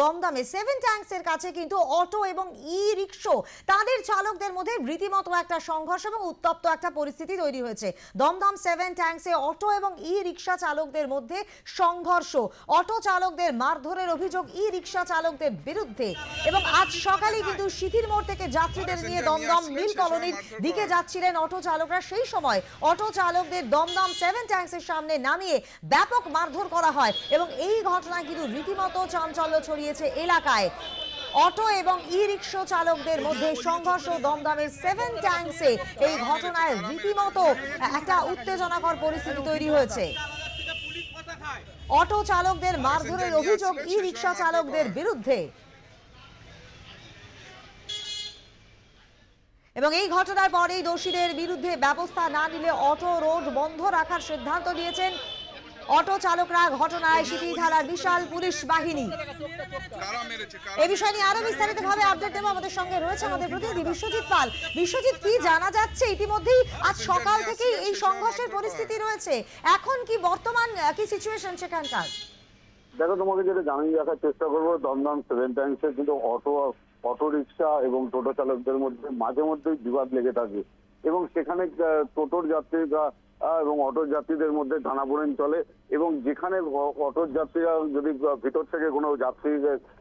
দমদমে সেভেন ট্যাঙ্কসের কাছে কিন্তু অটো এবং ই রিক্সো তাদের চালকদের মধ্যে রীতিমতো একটা সংঘর্ষ এবং উত্তপ্ত একটা পরিস্থিতি তৈরি হয়েছে। দমদম সেভেন ট্যাঙ্কসে অটো এবং ই রিক্সা চালকদের মধ্যে সংঘর্ষ অটো চালকদের মারধরের অভিযোগ ই রিক্সা চালকদের বিরুদ্ধে। এবং আজ সকালে কিন্তু সিথির মোড় থেকে যাত্রীদের নিয়ে দমদম নীল কলোনির দিকে যাচ্ছিলেন অটো চালকরা। সেই সময় অটো চালকদের দমদম সেভেন ট্যাঙ্কসের সামনে নামিয়ে ব্যাপক মারধর করা হয় এবং এই ঘটনায় কিন্তু রীতিমতো চাঞ্চল্য ছড়িয়েছে এলাকায়। অটো এবং ই রিক্সা চালকদের মধ্যে সংঘর্ষ, দমদমের সেভেন ট্যাঙ্কসে এই ঘটনায় রীতিমতো একটা উত্তেজনাকর পরিস্থিতি তৈরি হয়েছে। অটো চালকদের মারধরের অভিযোগ ই রিক্সা চালকদের বিরুদ্ধে। এবং এই ঘটনার পরেই দোষীদের বিরুদ্ধে ব্যবস্থা না নিলে অটো, রোড বন্ধ রাখার সিদ্ধান্ত নিয়েছেন অটো চালকরা ঘটনায় সিটি বিশাল পুলিশ বাহিনী। এ বিষয় নিয়ে আরও বিস্তারিত ভাবে আপডেট দেবো। আমাদের সঙ্গে রয়েছে আমাদের প্রতিনিধি বিশ্বজিৎ পাল। বিশ্বজিৎ, কি জানা যাচ্ছে? ইতিমধ্যেই আজ সকাল থেকেই এই সংঘর্ষের পরিস্থিতি রয়েছে। এখন কি বর্তমান কি সিচুয়েশন সেখানকার? দেখো, তোমাকে যেটা জানিয়ে রাখার চেষ্টা করব, দমদম সেভেন ট্যাঙ্কসে কিন্তু অটো অটো রিক্সা এবং টোটো চালকদের মধ্যে মাঝে মধ্যেই বিবাদ লেগে থাকে। এবং সেখানে টোটোর যাত্রীরা এবং অটো যাত্রীদের মধ্যে টানাপোড়েন চলে এবং যেখানে অ- অটোর যাত্রীরা যদি ভিতর থেকে কোনো যাত্রী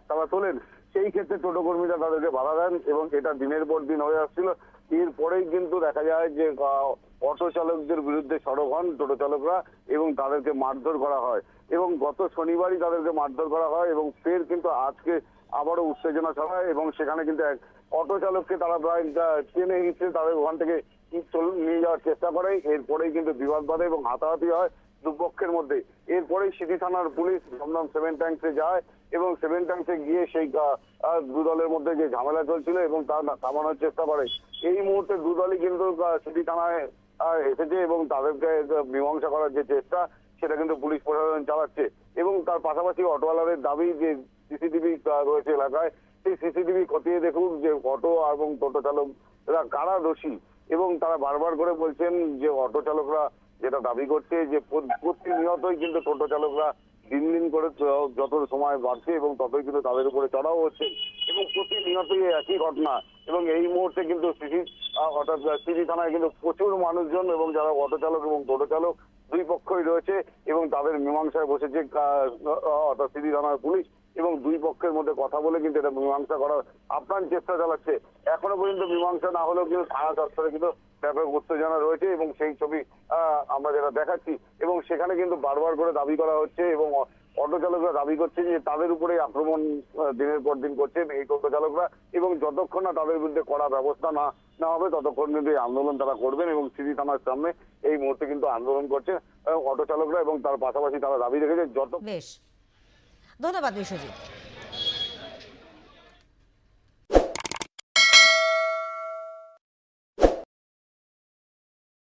তারা তোলেন, সেই ক্ষেত্রে টোটো কর্মীরা তাদেরকে বাধা দেন এবং এটা দিনের পর দিন হয়ে আসছিল। এরপরেই কিন্তু দেখা যায় যে অটো চালকদের বিরুদ্ধে সড়ক হন টোটো চালকরা এবং তাদেরকে মারধর করা হয় এবং গত শনিবারই তাদেরকে মারধর করা হয় এবং ফের কিন্তু আজকে আবারও উত্তেজনা ছড়ায় এবং সেখানে কিন্তু এক অটো চালককে তারা প্রায় টেনে হিচড়ে তাদের ওখান থেকে নিয়ে যাওয়ার চেষ্টা করে। এরপরেই কিন্তু বিবাদ বাধে এবং হাতাহাতি হয় দুপক্ষের মধ্যে। এরপরেই সিটি থানার পুলিশ দমদম সেভেন ট্যাঙ্কসে যায় এবং সেভেন ট্যাঙ্কসে গিয়ে সেই দু দলের মধ্যে যে ঝামেলা চলছিল এবং তা থামানোর চেষ্টা করে। এই মুহূর্তে দু দলই কিন্তু সিটি থানায় এসেছে এবং তাদেরকে মীমাংসা করার যে চেষ্টা, সেটা কিন্তু পুলিশ প্রশাসন চালাচ্ছে। এবং তার পাশাপাশি অটোওয়ালাদের দাবি যে সিসিটিভি রয়েছে এলাকায়, সেই সিসিটিভি খতিয়ে দেখুন যে অটো এবং টোটো চালকরা কারা দোষী? এবং তারা বারবার করে বলছেন যে অটো চালকরা যেটা দাবি করছে যে প্র- প্রতিনিয়তই কিন্তু টোটো চালকরা দিন দিন করে যত সময় বাড়ছে এবং ততই কিন্তু তাদের উপরে চড়াও হচ্ছে। এবং প্রতিনিয়তই এই একই ঘটনা। এবং এই মুহূর্তে কিন্তু সিটি অর্থাৎ সিসি থানায় কিন্তু প্রচুর মানুষজন এবং যারা অটো চালক এবং টোটো চালক দুই পক্ষই রয়েছে এবং তাদের মীমাংসায় বসেছে অর্থাৎ সিটি থানার পুলিশ এবং দুই পক্ষের মধ্যে কথা বলে কিন্তু এটা মীমাংসা করার আপ্রাণ চেষ্টা চালাচ্ছে। এখনও পর্যন্ত মীমাংসা না হলেও কিন্তু থানা চত্বরে কিন্তু ব্যাপক উত্তেজনা রয়েছে এবং সেই ছবি আমরা যেটা দেখাচ্ছি এবং সেখানে কিন্তু বারবার করে দাবি করা হচ্ছে এবং অটো চালকরা দাবি করছে যে তাদের উপরে আক্রমণ দিনের পর দিন করছেন এই টোটো চালকরা এবং যতক্ষণ না তাদের বিরুদ্ধে কড়া ব্যবস্থা না না হবে ততক্ষণ কিন্তু এই আন্দোলন তারা করবেন এবং সিটি থানার সামনে এই মুহূর্তে কিন্তু আন্দোলন করছে অটো চালকরা এবং তার পাশাপাশি তারা দাবি রেখেছে যত বেশ। ধন্যবাদ বিশ্বজিৎ।